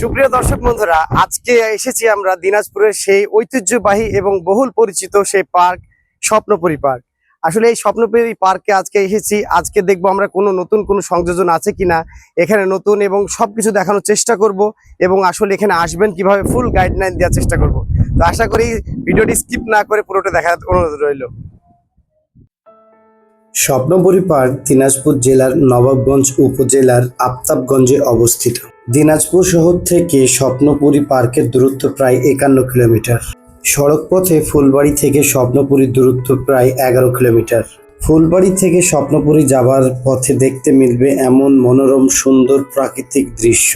সুপ্রিয় দর্শক বন্ধুরা, আজকে এসেছি আমরা দিনাজপুরের সেই ঐতিহ্যবাহী এবং বহুল পরিচিত সেই পার্ক, স্বপ্নপুরী পার্ক। আসলে এই স্বপ্নপুরী পার্কে আজকে এসেছি, আজকে দেখব আমরা কোনো নতুন কোনো সংযোজন আছে কিনা, এখানে নতুন এবং সবকিছু দেখানোর চেষ্টা করব এবং আসলে এখানে আসবেন কীভাবে ফুল গাইডলাইন দেওয়ার চেষ্টা করব। তো আশা করি ভিডিওটি স্কিপ না করে পুরোটা দেখার অনুরোধ রইল। স্বপ্নপুরী পার্ক দিনাজপুর জেলার নবাবগঞ্জ উপজেলার আফতাবগঞ্জে অবস্থিত। দিনাজপুর শহর থেকে স্বপ্নপুরী পার্কের দূরত্ব প্রায় একান্ন কিলোমিটার। সড়ক পথে ফুলবাড়ি থেকে স্বপ্নপুরীর দূরত্ব প্রায় এগারো কিলোমিটার। ফুলবাড়ি থেকে স্বপ্নপুরী যাবার পথে দেখতে মিলবে এমন মনোরম, সুন্দর, প্রাকৃতিক দৃশ্য।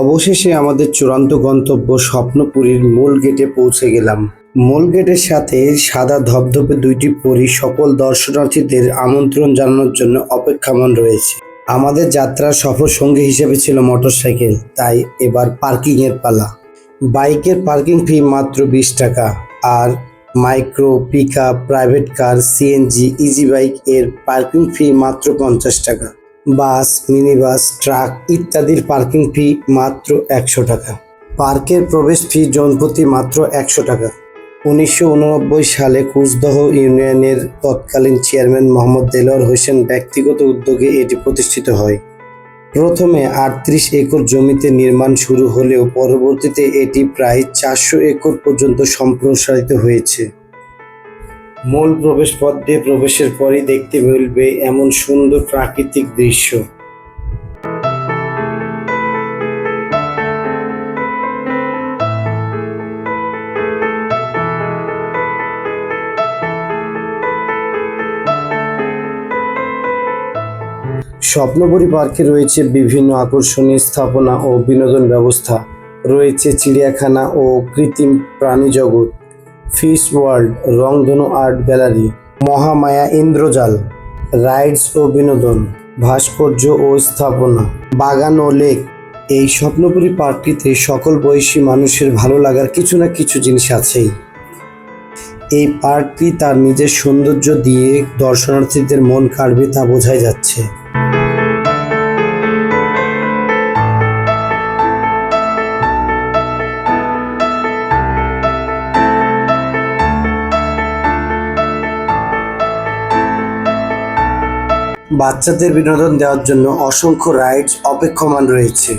অবশেষে আমাদের চূড়ান্ত গন্তব্য স্বপ্নপুরীর মূল গেটে পৌঁছে গেলাম। মূল গেটের সাথে সাদা ধবধবে দুইটি পরী সকল দর্শনার্থীদের আমন্ত্রণ জানানোর জন্য অপেক্ষামান রয়েছে। আমাদের যাত্রার সফর সঙ্গী হিসেবে ছিল মোটরসাইকেল, তাই এবার পার্কিং এর পালা। বাইকের পার্কিং ফি মাত্র বিশ টাকা, আর micro pick up private car, CNG, easy bike এর পার্কিং ফি মাত্র পঞ্চাশ টাকা। বাস মিনি বাস ট্রাক ইত্যাদির পার্কিং ফি মাত্র একশো টাকা। পার্কের প্রবেশ ফি জনপ্রতি মাত্র একশো টাকা। উনিশশো উননব্বই সালে কুচদহ ইউনিয়নের তৎকালীন চেয়ারম্যান মোহাম্মদ দেলোয়ার হোসেন ব্যক্তিগত উদ্যোগে এটি প্রতিষ্ঠিত হয়। প্রথমে আটত্রিশ একর জমিতে নির্মাণ শুরু হলেও পরবর্তীতে এটি প্রায় চারশো একর পর্যন্ত সম্প্রসারিত হয়েছে। মূল প্রবেশ পথ দিয়ে প্রবেশের পরই দেখতে মিলবে এমন সুন্দর প্রাকৃতিক দৃশ্য। স্বপ্নপুরী পার্কে রয়েছে বিভিন্ন আকর্ষণীয় স্থাপনা ও বিনোদন ব্যবস্থা। রয়েছে চিড়িয়াখানা ও কৃত্রিম প্রাণী জগৎ। ফিশ ওয়ার্ল্ড, রংধনু art gallery, Mahamaya Indrajal, rides ও বিনোদন, ভাস্কর্য ও স্থাপনা, বাগান ও লেক। এই স্বপ্নপুরী পার্কটিতে সকল বয়সী মানুষের ভালো লাগার কিছু না কিছু জিনিস আছেই। এই পার্কটি তার নিজের সৌন্দর্য দিয়ে দর্শনার্থীদের মন কাড়বে তা বোঝাই যাচ্ছে। বাচ্চাদের বিনোদন দেওয়ার জন্য অসংখ্য রাইডস অপেক্ষমান রয়েছে।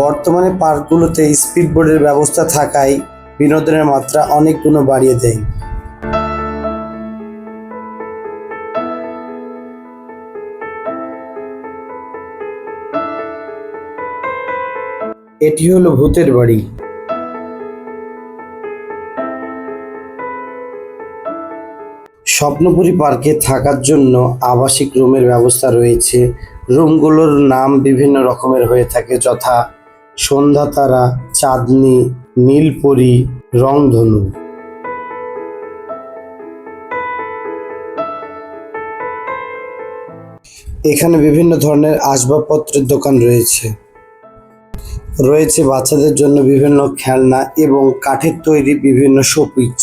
বর্তমানে পার্কগুলোতে স্পিডবোর্ডের ব্যবস্থা থাকায় বিনোদনের মাত্রা অনেক গুণ বাড়িয়ে দেয়। এটি হলো ভূতের বাড়ি। স্বপ্নপুরী পার্কে থাকার জন্য আবাসিক রুমের ব্যবস্থা রয়েছে। রুমগুলোর নাম বিভিন্ন রকমের হয়ে থাকে, যথা সন্ধ্যাতারা চাঁদনি, নীলপরি, রংধনু। এখানে বিভিন্ন ধরনের আসবাবপত্রের দোকান রয়েছে। রয়েছে বাচ্চাদের জন্য বিভিন্ন খেলনা এবং কাঠের তৈরি বিভিন্ন শোপিচ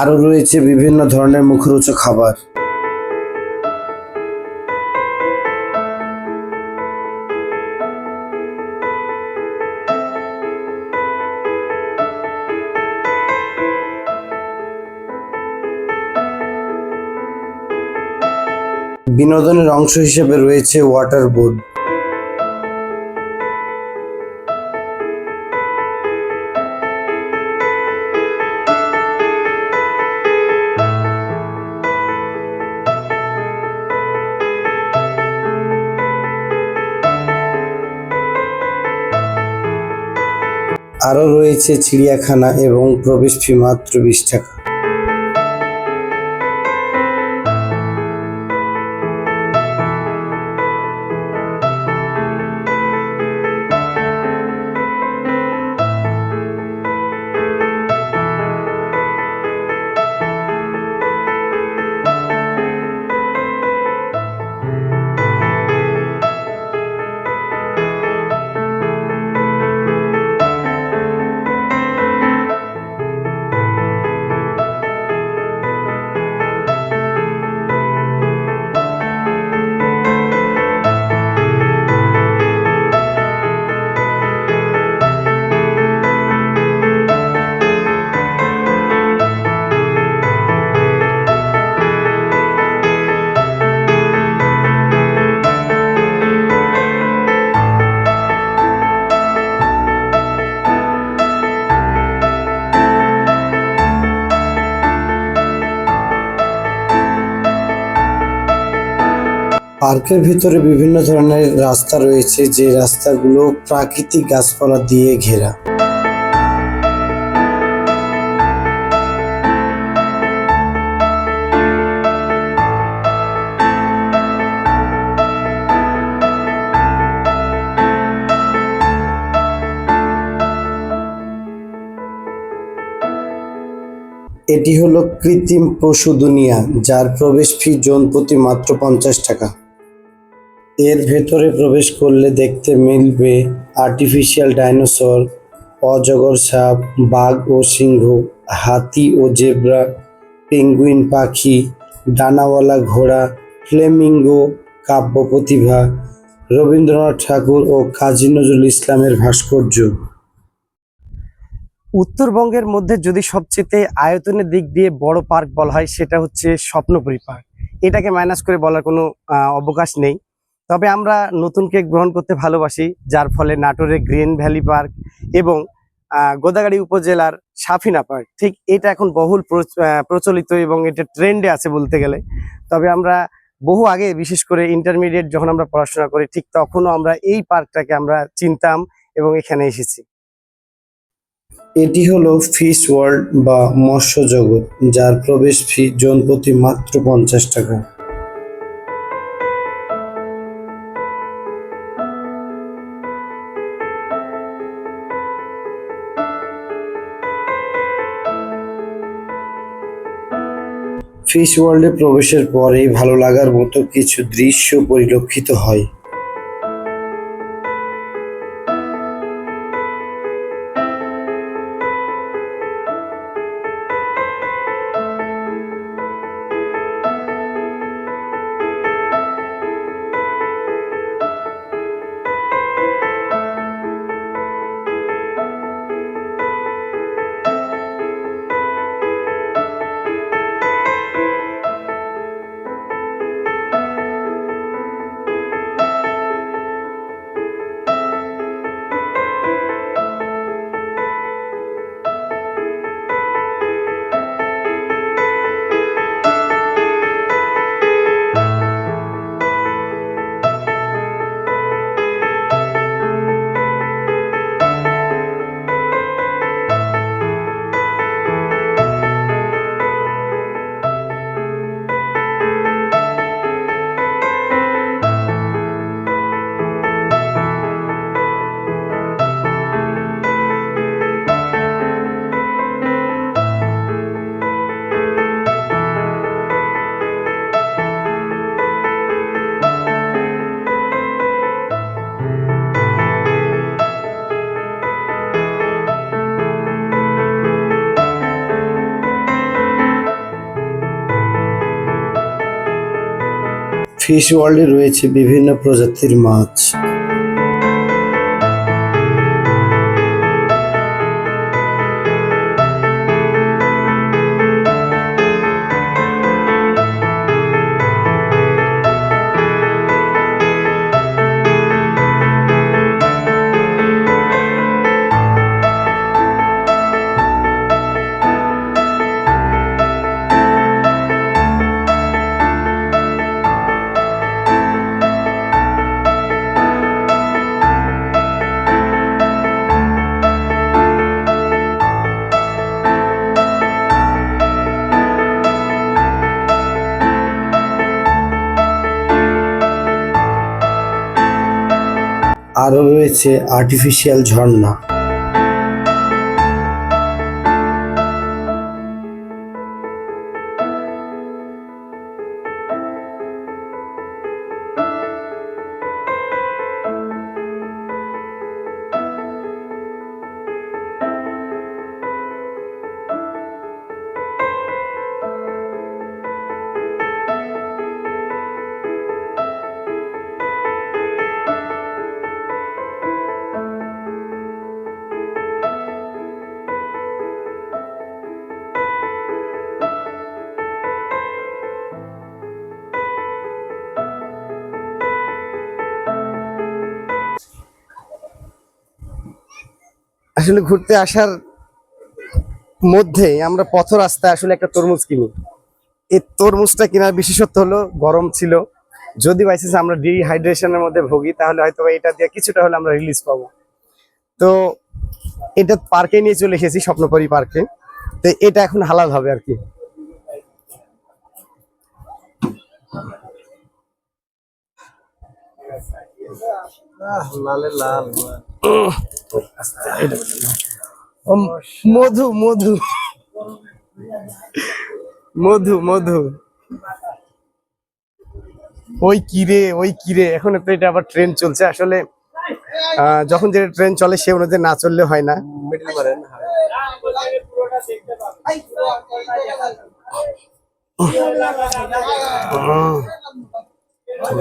আরও রয়েছে বিভিন্ন ধরনের মুখরোচক খাবার। বিনোদনের অংশ হিসেবে রয়েছে ওয়াটার বোর্ড আরও রয়েছে চিড়িয়াখানা এবং প্রবেশ ফি মাত্র বিশ টাকা। পার্কের ভিতরে বিভিন্ন ধরনের রাস্তা রয়েছে, যে রাস্তাগুলো প্রাকৃতিক গাছপালা দিয়ে ঘেরা। এটি হলো কৃত্রিম পশু দুনিয়া, যার প্রবেশ ফি জন প্রতি মাত্র পঞ্চাশ টাকা। এর ভেতরে প্রবেশ করলে দেখতে মিলবে আর্টিফিশিয়াল ডাইনোসর অজগর সাপ, বাঘ ও সিংহ, হাতি ও জেব্রা পেঙ্গুইন পাখি ডানাওয়ালা ঘোড়া ফ্লেমিঙ্গো কাব্য প্রতিভা, রবীন্দ্রনাথ ঠাকুর ও কাজী নজরুল ইসলামের ভাস্কর্য। উত্তরবঙ্গের মধ্যে যদি সবচেয়ে আয়তনের দিক দিয়ে বড় পার্ক বলা হয়, সেটা হচ্ছে স্বপ্নপুরী পার্ক। এটাকে মাইনাস করে বলার কোনো অবকাশ নেই। তবে আমরা নতুন কেক গ্রহণ করতে ভালোবাসি, যার ফলে নাটোরের গ্রিন ভ্যালি পার্ক এবং গোদাগাড়ি উপজেলার সাফিনা পার্ক। ঠিক এটা এখন বহুল প্রচ- প্রচলিত এবং এটা ট্রেন্ডে আছে বলতে গেলে। তবে আমরা বহু আগে, বিশেষ করে ইন্টারমিডিয়েট যখন আমরা পড়াশোনা করি, ঠিক তখনও আমরা এই পার্কটাকে আমরা চিনতাম এবং এখানে এসেছি। এটি হলো ফিশ ওয়ার্ল্ড বা মৎস্য জগৎ, যার প্রবেশ ফি জন প্রতি মাত্র পঞ্চাশ টাকা। ফিশ ওয়ার্ল্ডে প্রবেশের পরে ভালো লাগার মতো কিছু দৃশ্য পরিলক্ষিত হয়। ফিশ ওয়ার্ল্ডে রয়েছে বিভিন্ন প্রজাতির মাছ। আরও রয়েছে আর্টিফিশিয়াল ঝর্ণা। আসলে ঘুরতে আসার মধ্যে আমরা পথ রাস্তায় আসলে একটা তরমুজ কিনি। এই তরমুজটা কেনার বিশেষত্ব হলো গরম ছিল। যদি বাইসেন্স আমরা ডিহাইড্রেশনের মধ্যে ভুগি, তাহলে হয়তো এটা দিয়ে কিছুটা হলে আমরা রিলিজ পাবো। তো এটা পার্কে নিয়ে চলে এসেছি, স্বপ্নপরি পার্কে তো এটা এখন হালাল হবে আর কি। মধু মধু। মধু মধু। ওই কিরে ওই কিরে এখন তো এটা আবার ট্রেন চলছে। আসলে আহ, যখন যেটা ট্রেন চলে সে অনুযায়ী না চললে হয় না।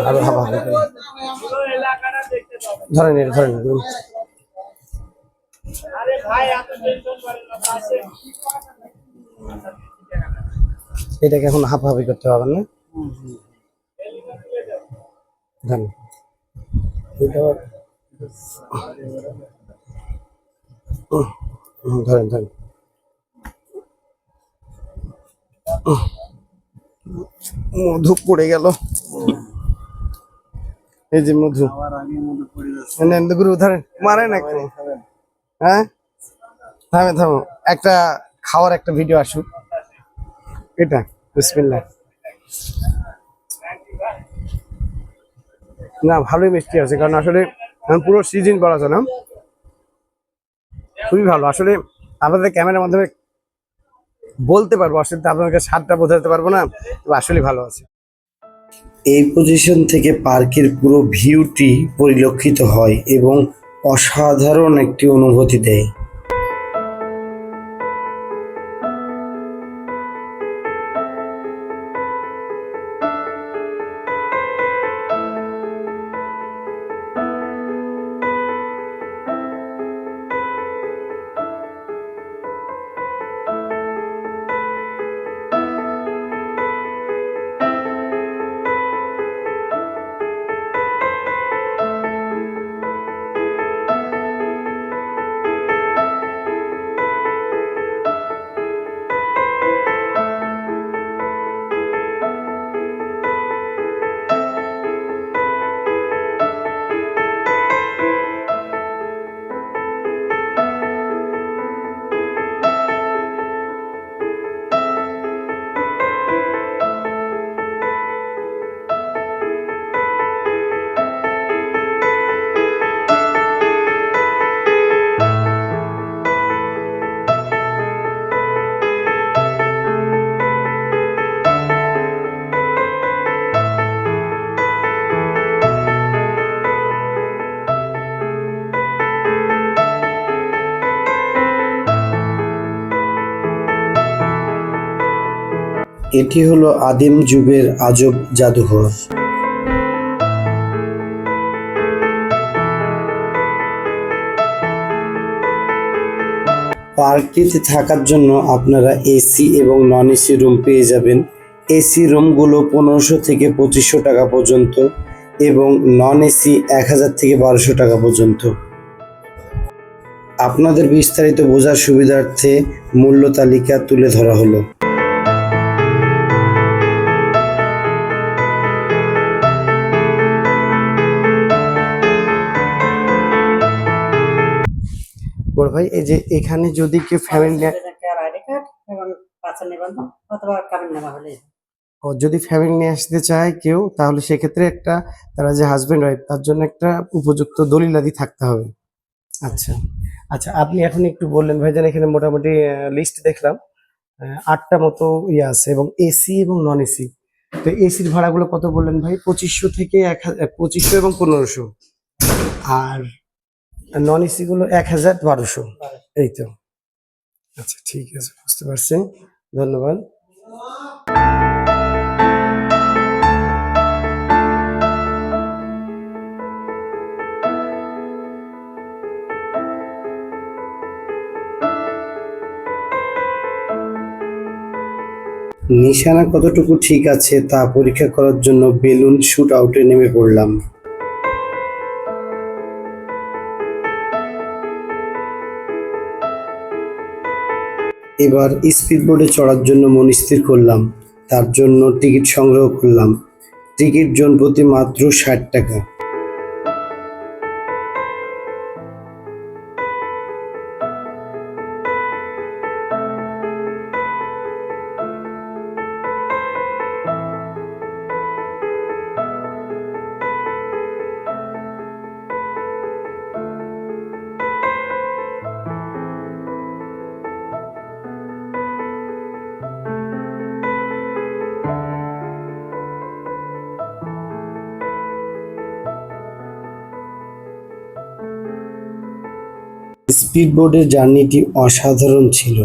আরও হাবা হাবা করে। ধরেন এটা ধরেন এটা। এটাকে এখন হাফাহাফি করতে হবে না? ধরেন। ধরেন মধু পড়ে গেল। এই যে মধু। গুরু ধরেন মারেন একটু। হ্যাঁ? থামে থামো। একটা খাওয়ার একটা ভিডিও আসুক। এটা বিসমিল্লাহ। না ভালোই মিষ্টি আছে কারণ আসলে পুরো সিজন বলা যায় না। খুবই ভালো। আসলে আপনাদের ক্যামেরার মাধ্যমে বলতে পারব আসলে তো আপনাকে স্বাদটা বোঝাতে পারব না আসলে ভালো আছে। এই পজিশন থেকে পার্কের পুরো ভিউটি পরিলক্ষিত হয় এবং অসাধারণ একটি অনুভূতি দেয়। এটি হলো আদিম যুগের আজব জাদুঘর। পার্কটিতে থাকার জন্য আপনারা এসি এবং নন এসি রুম পেয়ে যাবেন। এসি রুমগুলো পনেরোশো থেকে পঁচিশশো টাকা পর্যন্ত এবং নন এসি এক হাজার থেকে বারোশো টাকা পর্যন্ত। আপনাদের বিস্তারিত বোঝার সুবিধার্থে মূল্য তালিকা তুলে ধরা হলো। বড় ভাই এই যে এখানে যদি কেউ ফ্যামিলি যদি ফ্যামিলি নিয়ে আসতে চায় কেউ তাহলে সেক্ষেত্রে একটা তারা যে হাজবেন্ড ওয়াইফ তার জন্য একটা উপযুক্ত দলিলাদি থাকতে হবে। আচ্ছা। আচ্ছা আপনি এখন একটু বললেন ভাই ভাইজান এখানে মোটামুটি লিস্ট দেখলাম। আটটা মতো ইয়ে আছে এবং এসি এবং নন এসি তো এসির ভাড়াগুলো কত বললেন ভাই? পঁচিশশো থেকে এক হাজার পঁচিশশো এবং পনেরোশো। আর নন এসি গুলো এক হাজার বারোশো। এই তো। আচ্ছা ঠিক আছে বুঝতে পারছি ধন্যবাদ। নিশানা কতটুকু ঠিক আছে তা পরীক্ষা করার জন্য বেলুন শুট আউটে নেমে পড়লাম। এবার স্পিড বোর্ডে চড়ার জন্য মন স্থির করলাম। তার জন্য টিকিট সংগ্রহ করলাম। টিকিট জন প্রতি মাত্র ষাট টাকা। স্পিড বোর্ডের জার্নিটি অসাধারণ ছিল।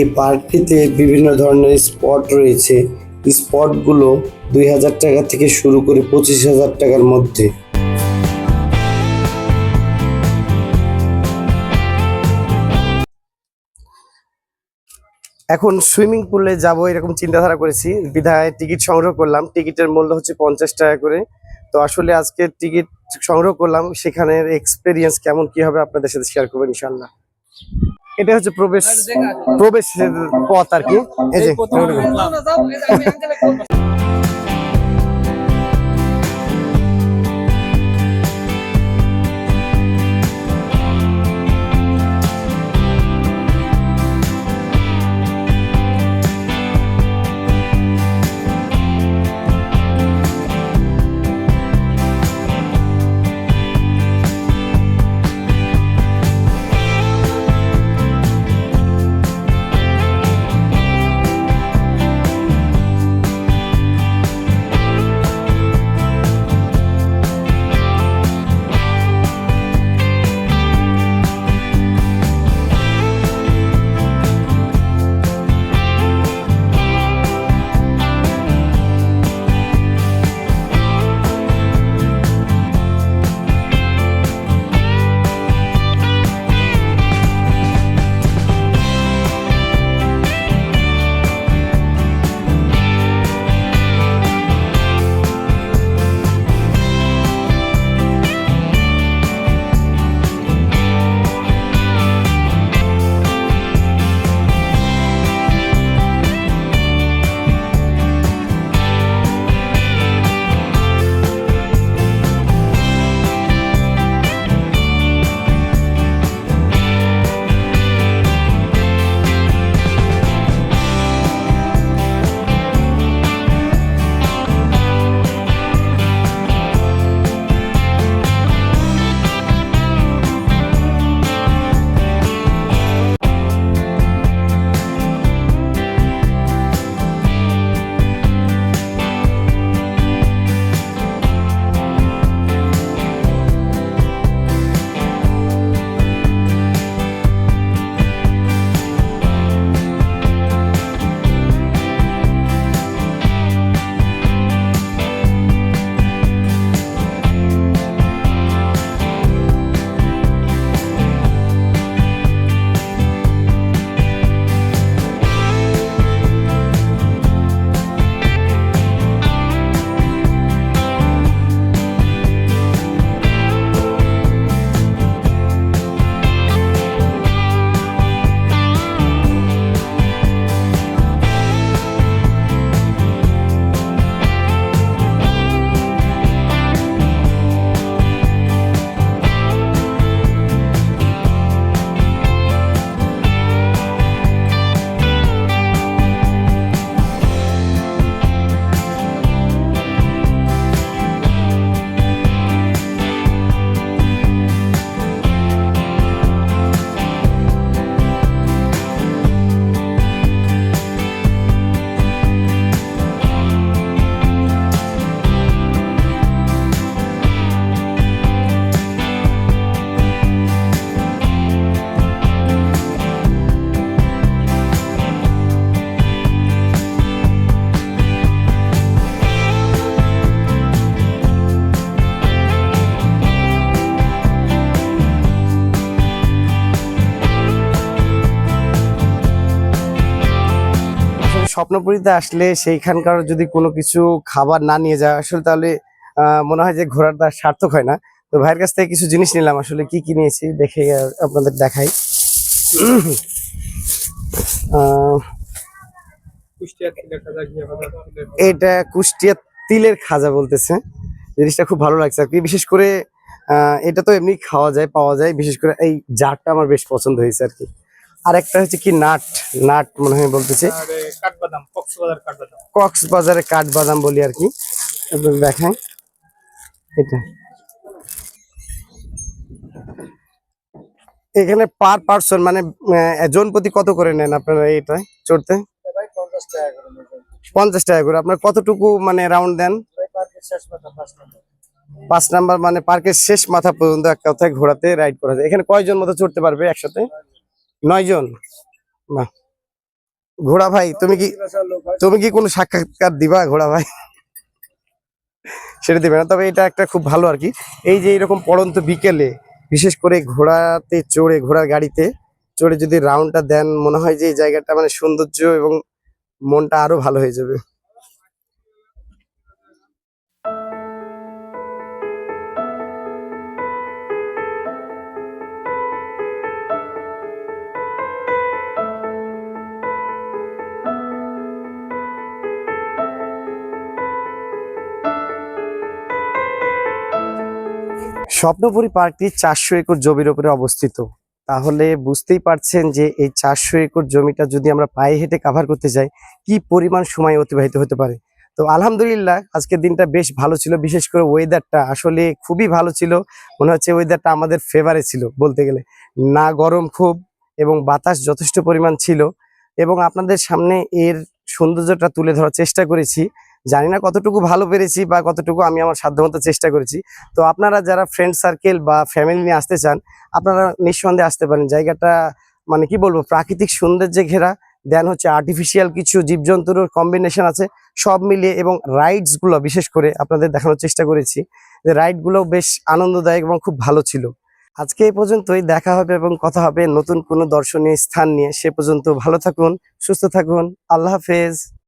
এই পার্কটিতে বিভিন্ন ধরনের স্পট রয়েছে। স্পটগুলো দুই হাজার টাকা থেকে শুরু করে পঁচিশ হাজার টাকার মধ্যে। এখন সুইমিং পুলে যাব এরকম চিন্তাধারা করেছি। বিধায় টিকিট সংগ্রহ করলাম। টিকিটের মূল্য হচ্ছে পঞ্চাশ টাকা করে। তো আসলে আজকে টিকিট সংগ্রহ করলাম। সেখানের এক্সপিরিয়েন্স কেমন, কি হবে আপনাদের সাথে শেয়ার করব ইনশাল্লাহ এটা হচ্ছে প্রবেশ প্রবেশ পথ আর কি। এই যে স্বপ্নপুরীতে আসলে সেইখানকার যদি কোনো কিছু খাবার না নিয়ে যায় আসলে তাহলে মনে হয় যে ঘোরাটা সার্থক হয় না। তো ভাইয়ের কাছ থেকে কিছু জিনিস নিলাম আসলে কি কি নিয়েছি দেখে আপনাদের দেখাই। এটা কুষ্টিয়া তিলের খাজা বলতেছে। জিনিসটা খুব ভালো লাগছে। আর কি বিশেষ করে আহ, এটা তো এমনি খাওয়া যায় পাওয়া যায়। বিশেষ করে এই জারটা আমার বেশ পছন্দ হয়েছে আর কি। আর একটা হচ্ছে কি নাট নাট মনে হয় বলতেছে। কক্সবাজার কাঠবাদাম। বলি আর কি। দেখাই। এটা। এখানে পার পার্সন মানে জন প্রতি কত করে নেন আপনারা এটা চড়তে পঞ্চাশ টাকা করে আপনার কতটুকু মানে রাউন্ড দেন? পাঁচ পাঁচ নাম্বার মানে পার্কের শেষ মাথা পর্যন্ত এক কথায় ঘোরাতে রাইড করা যায়। এখানে কয়জন মতো চড়তে পারবে একসাথে? নয় জন? বাহ। ঘোড়া ভাই, তুমি কি তুমি কি কোনো সাক্ষাৎকার দিবা ঘোড়া ভাই? সেটা দিবে না, তবে এটা একটা খুব ভালো আর কি। এই যে এরকম পড়ন্ত বিকেলে, বিশেষ করে ঘোড়াতে চড়ে, ঘোড়ার গাড়িতে চড়ে যদি রাউন্ডটা দেন, মনে হয় যে এই জায়গাটা মানে সৌন্দর্য এবং মনটা আরও ভালো হয়ে যাবে। স্বপ্নপুরী পার্কটি চারশো একর জমির ওপরে অবস্থিত। তাহলে বুঝতেই পারছেন যে এই চারশো একর জমিটা যদি আমরা পায়ে হেঁটে কাভার করতে যাই, কি পরিমাণ সময় অতিবাহিত হতে পারে? তো আলহামদুলিল্লাহ, আজকের দিনটা বেশ ভালো ছিল, বিশেষ করে ওয়েদারটা আসলে খুবই ভালো ছিল। মনে হচ্ছে ওয়েদারটা আমাদের ফেভারে ছিল বলতে গেলে। না গরম খুব এবং বাতাস যথেষ্ট পরিমাণ ছিল এবং আপনাদের সামনে এর সৌন্দর্যটা তুলে ধরার চেষ্টা করেছি। জানি না কতটুকু ভালো পেরেছি বা কতটুকু আমি আমার সাধ্যমতো চেষ্টা করেছি। তো আপনারা যারা ফ্রেন্ড সার্কেল বা ফ্যামিলি নিয়ে আসতে চান, আপনারা নিঃসন্দেহে আসতে পারেন। জায়গাটা মানে কি বলব, প্রাকৃতিক সৌন্দর্যে ঘেরা। দেন হচ্ছে আর্টিফিশিয়াল কিছু জীবজন্তুর কম্বিনেশন আছে। সব মিলিয়ে এবং রাইডসগুলো বিশেষ করে আপনাদের দেখানোর চেষ্টা করেছি। যে রাইডগুলো বেশ আনন্দদায়ক এবং খুব ভালো ছিল। আজকে এই পর্যন্তই। দেখা হবে এবং কথা হবে নতুন কোনো দর্শনীয় স্থান নিয়ে। সে পর্যন্ত ভালো থাকুন, সুস্থ থাকুন। আল্লাহ হাফেজ।